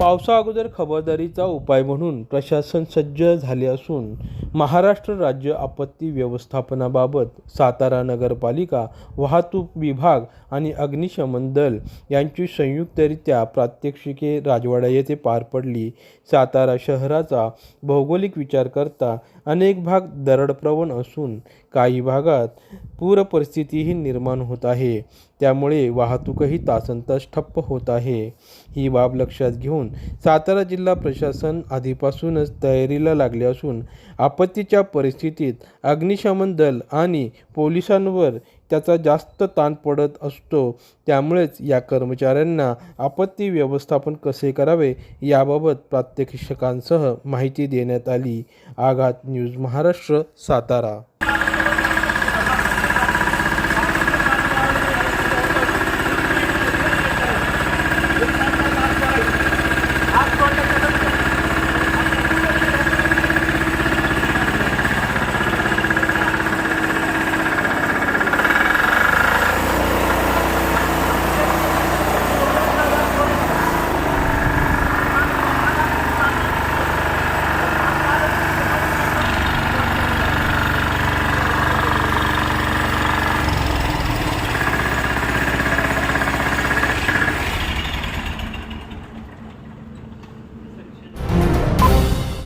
पावसा अगोदर खबरदारीचा उपाय म्हणून प्रशासन सज्ज झाले असून महाराष्ट्र राज्य आपत्ती व्यवस्थापनाबाबत सातारा नगरपालिका वाहतूक विभाग आणि अग्निशमन दल यांची संयुक्तरित्या प्रात्यक्षिके राजवाडा येथे पार पडली. सातारा शहराचा भौगोलिक विचार करता अनेक भाग दरडप्रवण असून काही भागात पूरपरिस्थितीही निर्माण होत आहे. त्यामुळे वाहतूकही तासनतास ठप्प होत आहे. ही बाब लक्षात घेऊन सातारा जिल्हा प्रशासन आधीपासूनच तयारीला लागले असून आपत्तीच्या परिस्थितीत अग्निशमन दल आणि पोलिसांवर त्याचा जास्त ताण पडत असतो. त्यामुळेच या कर्मचाऱ्यांना आपत्ती व्यवस्थापन कसे करावे याबाबत प्रात्यक्षिकांसह माहिती देण्यात आली. आघात न्यूज महाराष्ट्र सातारा.